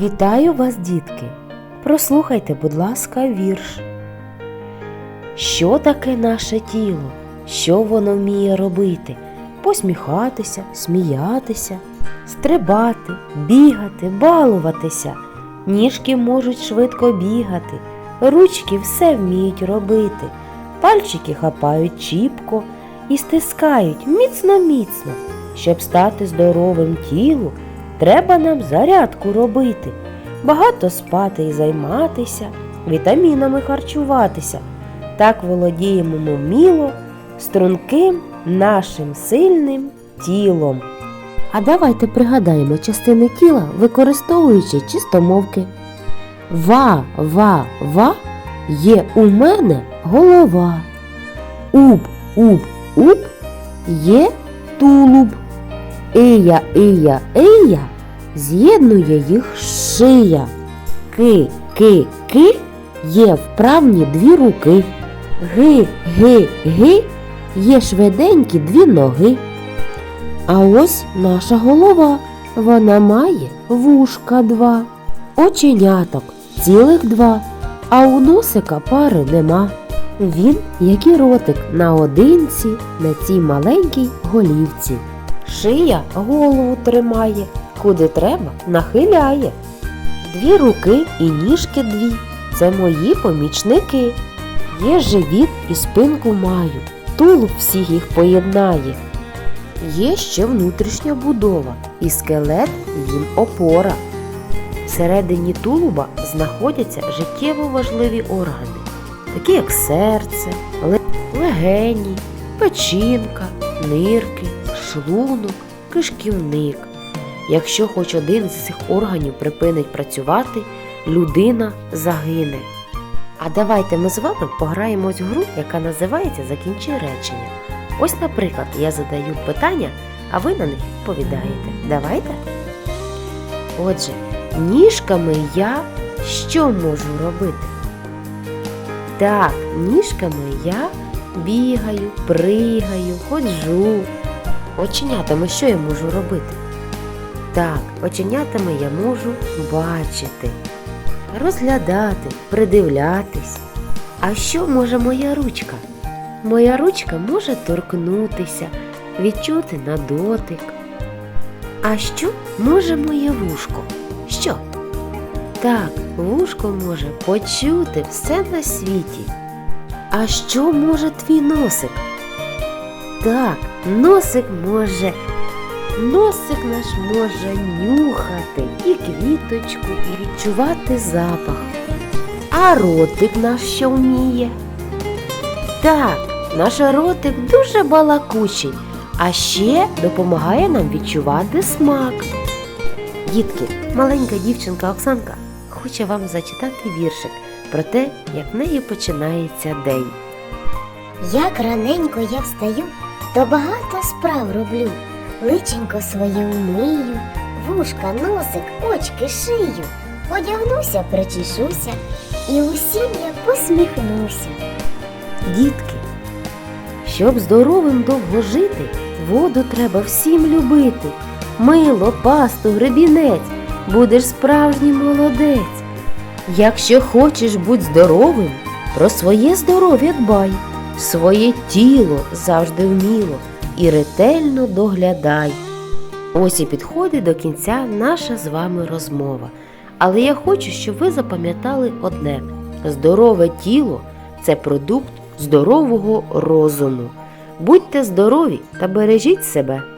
Вітаю вас, дітки! Прослухайте, будь ласка, вірш. Що таке наше тіло? Що воно вміє робити? Посміхатися, сміятися, стрибати, бігати, балуватися. Ніжки можуть швидко бігати, ручки все вміють робити, пальчики хапають чіпко і стискають міцно-міцно. Щоб стати здоровим тілу, треба нам зарядку робити, багато спати і займатися, вітамінами харчуватися. Так володіємо ми вміло струнким нашим сильним тілом. А давайте пригадаємо частини тіла, використовуючи чистомовки. Ва, ва, ва є у мене голова. Уб, уб, уб є тулуб. Ия, ия, ия з'єднує їх шия. Ки, ки, ки є вправні дві руки. Ги, ги, ги є швиденькі дві ноги. А ось наша голова. Вона має вушка два, оченяток цілих два, а у носика пари нема. Він, як і ротик, наодинці на цій маленькій голівці. Шия голову тримає, куди треба нахиляє. Дві руки і ніжки дві це мої помічники. Є живіт і спинку маю, тулуб всіх їх поєднає. Є ще внутрішня будова і скелет їм опора. Всередині тулуба знаходяться життєво важливі органи, такі як серце, легені, печінка, нирки, шлунок, кишківник. Якщо хоч один з цих органів припинить працювати, людина загине. А давайте ми з вами пограємось в гру, яка називається Закінчи речення. Ось, наприклад, я задаю питання, а ви на них відповідаєте. Давайте. Отже, ніжками я що можу робити? Так, ніжками я бігаю, пригаю, ходжу. Оченятами що я можу робити? Так, оченятами я можу бачити, розглядати, придивлятись. А що може моя ручка? Моя ручка може торкнутися, відчути на дотик. А що може моє вушко? Що? Так, вушко може почути все на світі. А що може твій носик? Так, носик може. Носик наш може нюхати і квіточку, і відчувати запах. А ротик наш що вміє? Так, наш ротик дуже балакучий, а ще допомагає нам відчувати смак. Дітки, маленька дівчинка Оксанка хоче вам зачитати віршик про те, як в неї починається день. Як раненько я встаю, то багато справ роблю. Личенько своє умию, вушка, носик, очки, шию. Одягнуся, причешуся, і усім я посміхнуся. Дітки, щоб здоровим довго жити, воду треба всім любити. Мило, пасту, гребінець, будеш справжній молодець. Якщо хочеш бути здоровим, про своє здоров'я дбай, своє тіло завжди вміло і ретельно доглядай. Ось і підходить до кінця наша з вами розмова. Але я хочу, щоб ви запам'ятали одне: здорове тіло це продукт здорового розуму. Будьте здорові та бережіть себе.